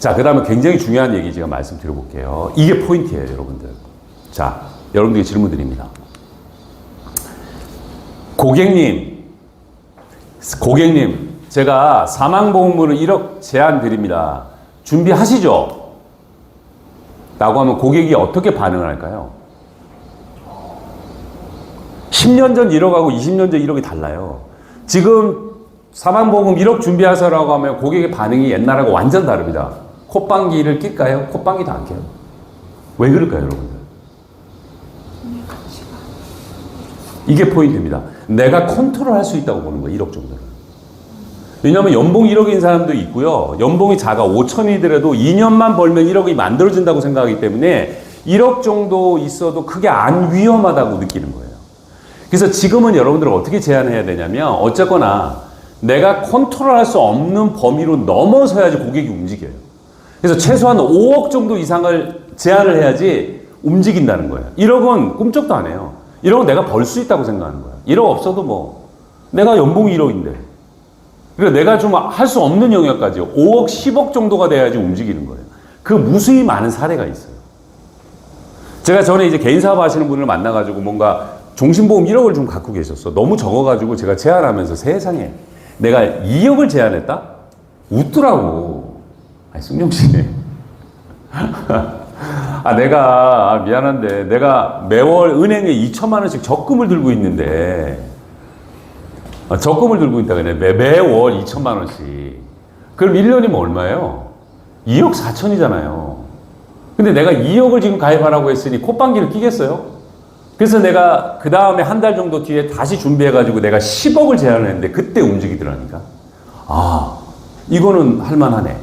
자, 그 다음에 굉장히 중요한 얘기 제가 말씀드려볼게요. 이게 포인트예요, 여러분들. 자, 여러분들께 질문 드립니다. 고객님, 고객님, 제가 사망보험으로 1억 제한 드립니다. 준비하시죠? 라고 하면 고객이 어떻게 반응을 할까요? 10년 전 1억하고 20년 전 1억이 달라요. 지금 사망보험 1억 준비하세요라고 하면 고객의 반응이 옛날하고 완전 다릅니다. 콧방귀를 낄까요? 콧방귀도 안 껴요. 왜 그럴까요, 여러분들? 이게 포인트입니다. 내가 컨트롤 할 수 있다고 보는 거예요, 1억 정도를. 왜냐하면 연봉 1억인 사람도 있고요. 연봉이 작아 5천이더라도 2년만 벌면 1억이 만들어진다고 생각하기 때문에 1억 정도 있어도 크게 안 위험하다고 느끼는 거예요. 그래서 지금은 여러분들은 어떻게 제한해야 되냐면 어쨌거나 내가 컨트롤 할 수 없는 범위로 넘어서야지 고객이 움직여요. 그래서 최소한 5억 정도 이상을 제한을 해야지 움직인다는 거예요. 1억은 꿈쩍도 안 해요. 1억은 내가 벌 수 있다고 생각하는 거예요. 1억 없어도 뭐 내가 연봉이 1억인데 그러니까 내가 좀 할 수 없는 영역까지 5억, 10억 정도가 돼야지 움직이는 거예요. 그 무수히 많은 사례가 있어요. 제가 전에 이제 개인 사업 하시는 분을 만나가지고 뭔가 종신보험 1억을 좀 갖고 계셨어. 너무 적어가지고 제가 제안하면서 세상에 내가 2억을 제안했다? 웃더라고. 아니, 승용 씨. 아, 내가, 아, 미안한데, 내가 매월 은행에 2천만 원씩 적금을 들고 있는데, 아, 적금을 들고 있다 그래. 매, 매월 2천만 원씩. 그럼 1년이면 얼마예요? 2억 4천이잖아요. 근데 내가 2억을 지금 가입하라고 했으니 콧방귀를 끼겠어요? 그래서 내가 그 다음에 한 달 정도 뒤에 다시 준비해가지고 내가 10억을 제안을 했는데 그때 움직이더라니까. 아, 이거는 할만하네.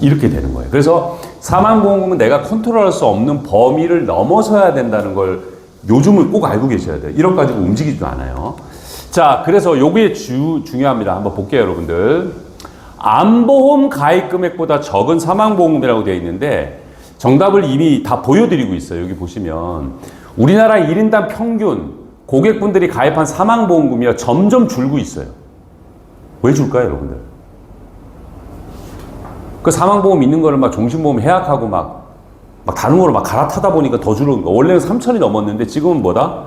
이렇게 되는 거예요. 그래서 사망보험금은 내가 컨트롤할 수 없는 범위를 넘어서야 된다는 걸 요즘은 꼭 알고 계셔야 돼요. 1억 가지고 움직이지도 않아요. 자, 그래서 요게 주, 중요합니다. 한번 볼게요, 여러분들. 암보험 가입 금액보다 적은 사망보험금이라고 되어 있는데 정답을 이미 다 보여드리고 있어요. 여기 보시면 우리나라 1인당 평균 고객분들이 가입한 사망보험금이요 점점 줄고 있어요. 왜 줄까요, 여러분들? 그 사망보험 있는 거를 막 종신보험 해약하고 막, 막 다른 거로 막 갈아타다 보니까 더 줄은 거. 원래는 3천이 넘었는데 지금은 뭐다?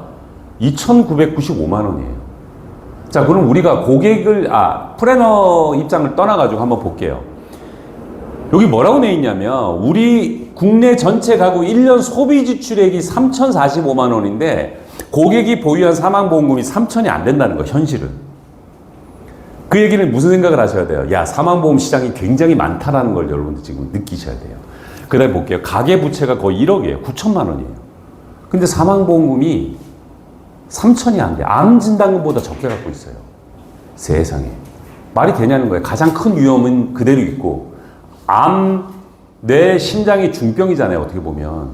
2,995만 원이에요. 자, 그럼 우리가 고객을, 아, 프레너 입장을 떠나가지고 한번 볼게요. 여기 뭐라고 돼 있냐면, 우리 국내 전체 가구 1년 소비 지출액이 3,045만 원인데, 고객이 보유한 사망보험금이 3천이 안 된다는 거, 현실은. 그 얘기는 무슨 생각을 하셔야 돼요? 야, 사망보험 시장이 굉장히 많다라는 걸 여러분들 지금 느끼셔야 돼요. 그 다음에 볼게요. 가계부채가 거의 1억이에요. 9천만 원이에요. 근데 사망보험금이 3천이 안 돼. 암 진단금보다 적게 갖고 있어요. 세상에. 말이 되냐는 거예요. 가장 큰 위험은 그대로 있고, 암, 내 심장이 중병이잖아요. 어떻게 보면.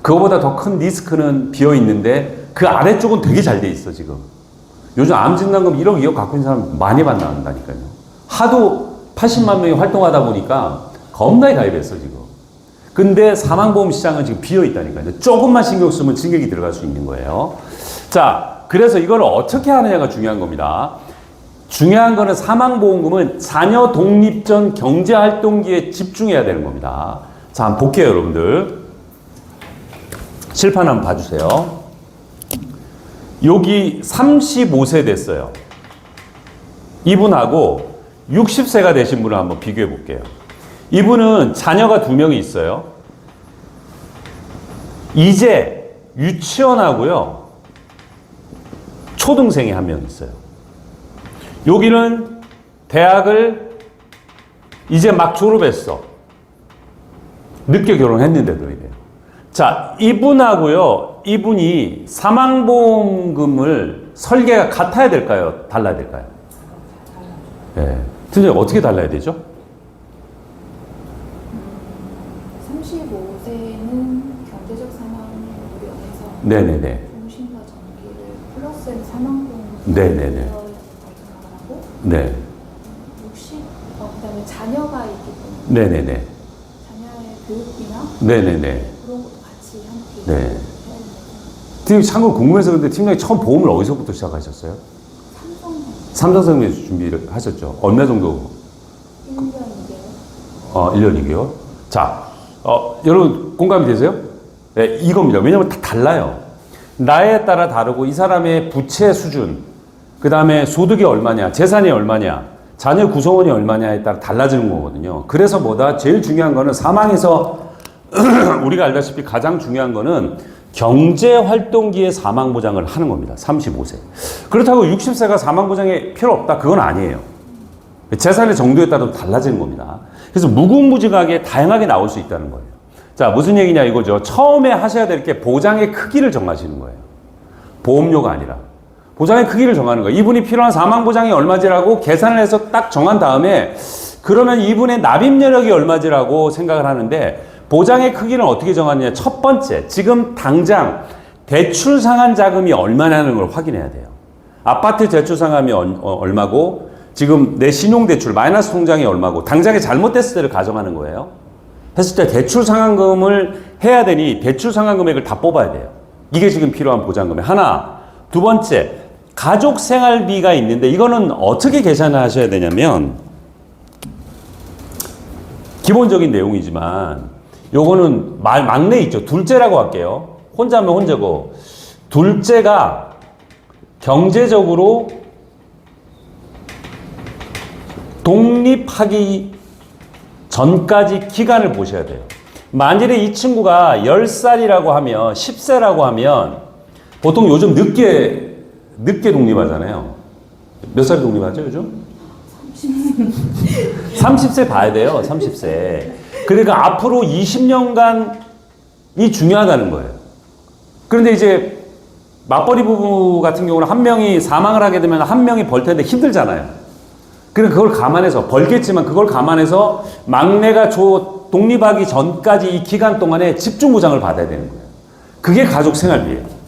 그거보다 더 큰 리스크는 비어 있는데, 그 아래쪽은 되게 잘 돼 있어, 지금. 요즘 암 진단금 1억, 2억 갖고 있는 사람 많이 만난다니까요. 하도 80만 명이 활동하다 보니까 겁나게 가입했어, 지금. 근데 사망보험 시장은 지금 비어 있다니까요. 조금만 신경 쓰면 진격이 들어갈 수 있는 거예요. 자, 그래서 이걸 어떻게 하느냐가 중요한 겁니다. 중요한 거는 사망보험금은 자녀 독립 전 경제활동기에 집중해야 되는 겁니다. 자, 한번 볼게요, 여러분들. 칠판 한번 봐주세요. 여기 35세 됐어요. 이분하고 60세가 되신 분을 한번 비교해 볼게요. 이분은 자녀가 두 명이 있어요. 이제 유치원하고요. 초등생이 한 명 있어요. 여기는 대학을 이제 막 졸업했어. 늦게 결혼했는데도 이래요. 자, 이분하고요. 이분이 사망보험금을 설계가 같아야 될까요? 달라야 될까요? 예. 팀장님 어떻게 달라야 되죠? 35세는 경제적 사망을 우려해서 네네네. 종신과 사망보험을 네네네. 하고 네. 60, 어, 그다음에 자녀가 있기 때문에 네네네. 자녀의 교육비나 네네네. 그런 것도 같이 함께 네. 팀 참고로 궁금해서 근데 팀장님 처음 보험을 어디서부터 시작하셨어요? 삼성 삼성생命에서 준비를 하셨죠. 얼마 정도? 1년 2개월 어, 1년 2개월. 자, 어, 여러분 공감이 되세요? 네, 이겁니다. 왜냐면 다 달라요. 나이에 따라 다르고 이 사람의 부채 수준, 그 다음에 소득이 얼마냐, 재산이 얼마냐, 자녀 구성원이 얼마냐에 따라 달라지는 거거든요. 그래서 뭐다? 제일 중요한 거는 사망에서 우리가 알다시피 가장 중요한 거는 경제 활동기에 사망 보장을 하는 겁니다. 35세. 그렇다고 60세가 사망 보장이 필요 없다. 그건 아니에요. 재산의 정도에 따라 달라지는 겁니다. 그래서 무궁무진하게 다양하게 나올 수 있다는 거예요. 자, 무슨 얘기냐 이거죠. 처음에 하셔야 될 게 보장의 크기를 정하시는 거예요. 보험료가 아니라. 보장의 크기를 정하는 거예요. 이분이 필요한 사망 보장이 얼마지라고 계산을 해서 딱 정한 다음에 그러면 이분의 납입여력이 얼마지라고 생각을 하는데 보장의 크기는 어떻게 정하느냐. 첫 번째, 지금 당장 대출 상한 자금이 얼마냐는 걸 확인해야 돼요. 아파트 대출 상함이 얼- 어, 얼마고 지금 내 신용 대출 마이너스 통장이 얼마고 당장에 잘못됐을 때를 가정하는 거예요. 했을 때 대출 상환금을 해야 되니 대출 상환 금액을 다 뽑아야 돼요. 이게 지금 필요한 보장금액 하나. 두 번째, 가족 생활비가 있는데 이거는 어떻게 계산을 하셔야 되냐면 기본적인 내용이지만 요거는 말 막내 있죠. 둘째라고 할게요. 혼자면 혼자고 둘째가 경제적으로 독립하기 전까지 기간을 보셔야 돼요. 만일에 이 친구가 10살이라고 하면 10세라고 하면 보통 요즘 늦게 늦게 독립하잖아요. 몇 살에 독립하죠, 요즘? 30세 봐야 돼요. 30세. 그러니까 앞으로 20년간이 중요하다는 거예요. 그런데 이제 맞벌이 부부 같은 경우는 한 명이 사망을 하게 되면 한 명이 벌 텐데 힘들잖아요. 그러니까 그걸 감안해서 벌겠지만 그걸 감안해서 막내가 조 독립하기 전까지 이 기간 동안에 집중 보장을 받아야 되는 거예요. 그게 가족 생활비예요.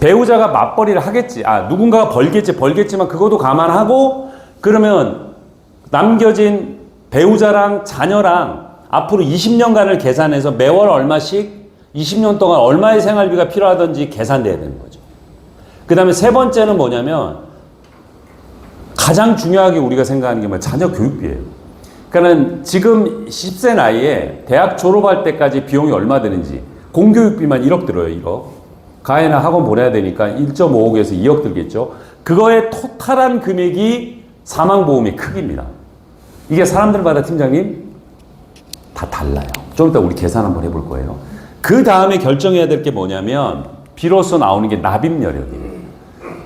배우자가 맞벌이를 하겠지. 아, 누군가가 벌겠지, 벌겠지만 그것도 감안하고 그러면 남겨진 배우자랑 자녀랑 앞으로 20년간을 계산해서 매월 얼마씩 20년 동안 얼마의 생활비가 필요하든지 계산돼야 되는 거죠. 그 다음에 세 번째는 뭐냐면 가장 중요하게 우리가 생각하는 게 뭐냐 자녀 교육비예요. 그러니까는 지금 10세 나이에 대학 졸업할 때까지 비용이 얼마 드는지 공교육비만 1억 들어요, 1억. 가해나 학원 보내야 되니까 1.5억에서 2억 들겠죠. 그거의 토탈한 금액이 사망보험의 크기입니다. 이게 사람들마다 팀장님 다 달라요. 좀 이따 우리 계산 한번 해볼 거예요. 그 다음에 결정해야 될 게 뭐냐면 비로소 나오는 게 납입 여력이에요.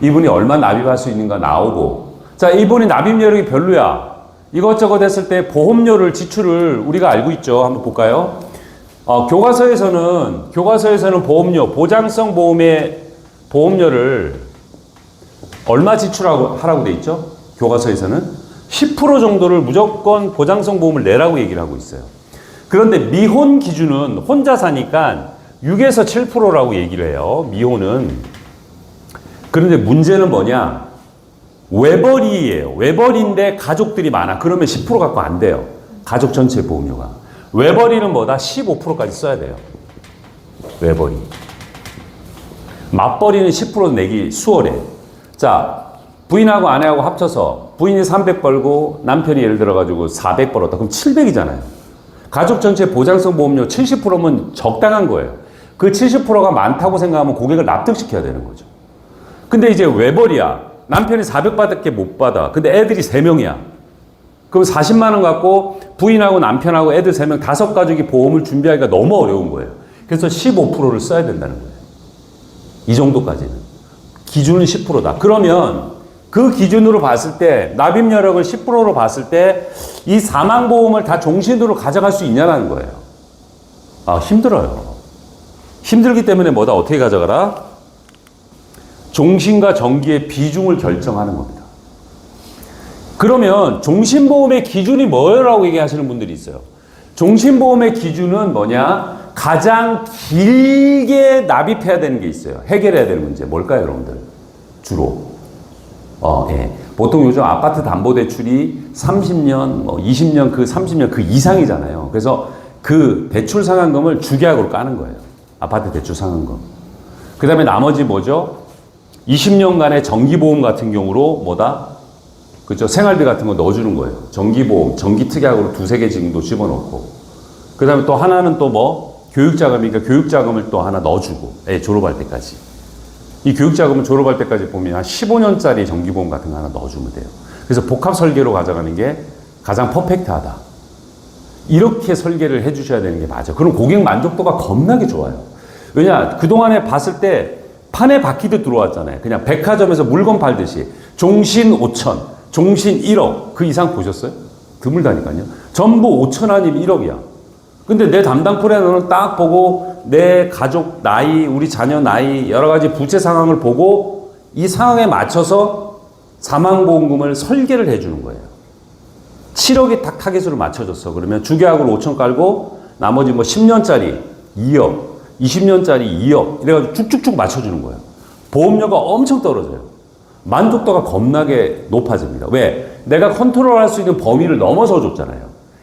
이분이 얼마 납입할 수 있는가 나오고 자 이분이 납입 여력이 별로야. 이것저것 했을 때 보험료를 지출을 우리가 알고 있죠. 한번 볼까요? 어, 교과서에서는 교과서에서는 보험료 보장성 보험의 보험료를 얼마 지출하고 하라고 돼 있죠? 교과서에서는 10% 정도를 무조건 보장성 보험을 내라고 얘기를 하고 있어요. 그런데 미혼 기준은 혼자 사니까 6에서 7%라고 얘기를 해요. 미혼은. 그런데 문제는 뭐냐? 외벌이에요. 외벌이인데 가족들이 많아. 그러면 10% 갖고 안 돼요. 가족 전체 보험료가. 외벌이는 뭐다? 15%까지 써야 돼요. 외벌이. 맞벌이는 10% 내기 수월해. 자, 부인하고 아내하고 합쳐서 부인이 300 벌고 남편이 예를 들어가지고 400 벌었다. 그럼 700이잖아요. 가족 전체 보장성 보험료 70%면 적당한 거예요. 그 70%가 많다고 생각하면 고객을 납득시켜야 되는 거죠. 근데 이제 외벌이야. 남편이 400밖에 못 받아. 근데 애들이 3명이야. 그럼 40만 원 갖고 부인하고 남편하고 애들 3명 다섯 가족이 보험을 준비하기가 너무 어려운 거예요. 그래서 15%를 써야 된다는 거예요. 이 정도까지는. 기준은 10%다. 그러면 그 기준으로 봤을 때 납입 여력을 10%로 봤을 때 이 사망 보험을 다 종신으로 가져갈 수 있냐는 거예요. 아, 힘들어요. 힘들기 때문에 뭐다 어떻게 가져가라? 종신과 정기의 비중을 결정하는 겁니다. 그러면 종신보험의 기준이 뭐라고 얘기하시는 분들이 있어요. 종신보험의 기준은 뭐냐? 가장 길게 납입해야 되는 게 있어요. 해결해야 될 문제. 뭘까요, 여러분들? 주로. 어, 예. 보통 요즘 아파트 담보 대출이 30년, 뭐 20년, 그 30년 그 이상이잖아요. 그래서 그 대출 상환금을 주계약으로 까는 거예요. 아파트 대출 상환금. 그 다음에 나머지 뭐죠? 20년간의 정기보험 같은 경우로 뭐다? 그죠? 생활비 같은 거 넣어주는 거예요. 정기보험, 정기특약으로 두세 개 정도 집어넣고. 그 다음에 또 하나는 또 뭐, 교육자금이니까 교육자금을 또 하나 넣어주고, 애 졸업할 때까지. 이 교육자금은 졸업할 때까지 보면 한 15년짜리 정기보험 같은 거 하나 넣어주면 돼요. 그래서 복합 설계로 가져가는 게 가장 퍼펙트하다. 이렇게 설계를 해주셔야 되는 게 맞아. 그럼 고객 만족도가 겁나게 좋아요. 왜냐, 그동안에 봤을 때 판에 바퀴도 들어왔잖아요. 그냥 백화점에서 물건 팔듯이 종신 5천, 종신 1억 그 이상 보셨어요? 드물다니까요. 전부 5천 아니면 1억이야. 근데 내 담당 플래너는 딱 보고 내 가족 나이, 우리 자녀 나이, 여러 가지 부채 상황을 보고 이 상황에 맞춰서 사망보험금을 설계를 해주는 거예요. 7억이 딱 타겟으로 맞춰졌어. 그러면 주계약으로 5천 깔고 나머지 뭐 10년짜리 2억, 20년짜리 2억 이래가지고 쭉쭉쭉 맞춰주는 거예요. 보험료가 엄청 떨어져요. 만족도가 겁나게 높아집니다. 왜? 내가 컨트롤할 수 있는 범위를 넘어서 줬잖아요.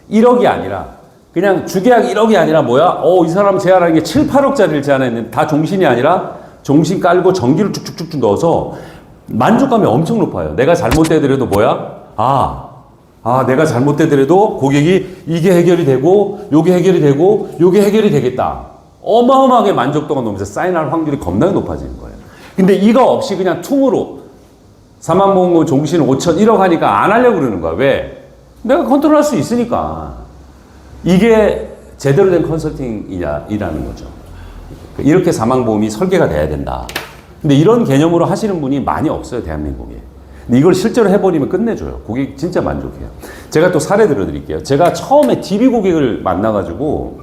1억이 아니라 그냥 주계약 1억이 아니라 뭐야? 어, 이 사람 제안하는 게 7, 8억짜리를 제안했는데 다 종신이 아니라 종신 깔고 전기를 쭉쭉쭉쭉 넣어서 만족감이 엄청 높아요. 내가 잘못되더라도 뭐야? 아, 아, 내가 잘못되더라도 고객이 이게 해결이 되고, 요게 해결이 되고, 요게 해결이 되겠다. 어마어마하게 만족도가 높으면서 사인할 확률이 겁나게 높아지는 거예요. 근데 이거 없이 그냥 퉁으로 사망보험금 종신 5천 1억 하니까 안 하려고 그러는 거야. 왜? 내가 컨트롤 할 수 있으니까. 이게 제대로 된 컨설팅이라는 거죠. 이렇게 사망보험이 설계가 돼야 된다. 근데 이런 개념으로 하시는 분이 많이 없어요, 대한민국에. 근데 이걸 실제로 해버리면 끝내줘요. 고객 진짜 만족해요. 제가 또 사례 들어드릴게요. 제가 처음에 DB 고객을 만나가지고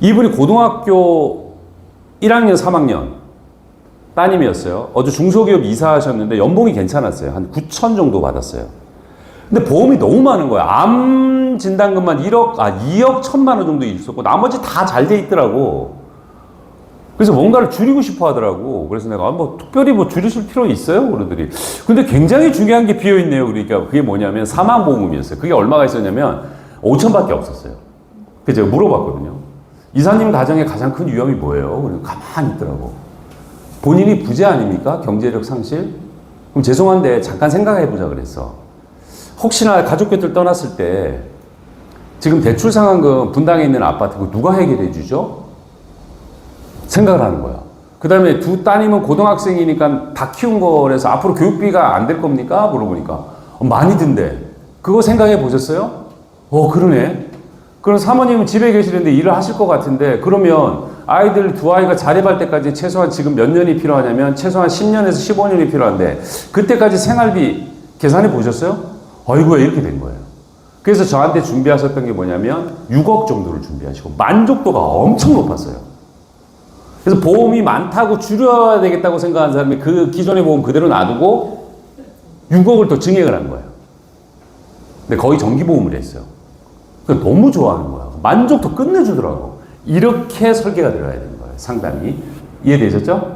이분이 고등학교 1학년, 3학년 따님이었어요. 어제 중소기업 이사하셨는데 연봉이 괜찮았어요. 한 9천 정도 받았어요. 근데 보험이 너무 많은 거야. 암 진단금만 1억, 아, 2억 1천만 원 정도 있었고, 나머지 다 잘 돼 있더라고. 그래서 뭔가를 줄이고 싶어 하더라고. 그래서 내가, 아, 뭐, 특별히 뭐 줄이실 필요 있어요? 그러더니. 근데 굉장히 중요한 게 비어 있네요. 그러니까 그게 뭐냐면 사망보험이었어요. 그게 얼마가 있었냐면 5천밖에 없었어요. 그래서 제가 물어봤거든요. 이사님 가정의 가장 큰 위험이 뭐예요? 그리고 가만히 있더라고. 본인이 부재 아닙니까? 경제력 상실? 그럼 죄송한데 잠깐 생각해 보자 그랬어. 혹시나 가족들 떠났을 때 지금 대출 상환금 분당에 있는 아파트 그 누가 해결해 주죠? 생각을 하는 거야. 그 다음에 두 따님은 고등학생이니까 다 키운 거라서 앞으로 교육비가 안 될 겁니까? 물어보니까 어, 많이 든대. 그거 생각해 보셨어요? 어, 그러네. 그럼 사모님은 집에 계시는데 일을 하실 것 같은데 그러면 아이들 두 아이가 자립할 때까지 최소한 지금 몇 년이 필요하냐면 최소한 10년에서 15년이 필요한데 그때까지 생활비 계산해 보셨어요? 어이구야 이렇게 된 거예요. 그래서 저한테 준비하셨던 게 뭐냐면 6억 정도를 준비하시고 만족도가 엄청 높았어요. 그래서 보험이 많다고 줄여야 되겠다고 생각하는 사람이 그 기존의 보험 그대로 놔두고 6억을 더 증액을 한 거예요. 근데 거의 정기보험을 했어요. 그 너무 좋아하는 거야. 만족도 끝내주더라고. 이렇게 설계가 들어야 되는 거예요. 상담이. 이해되셨죠?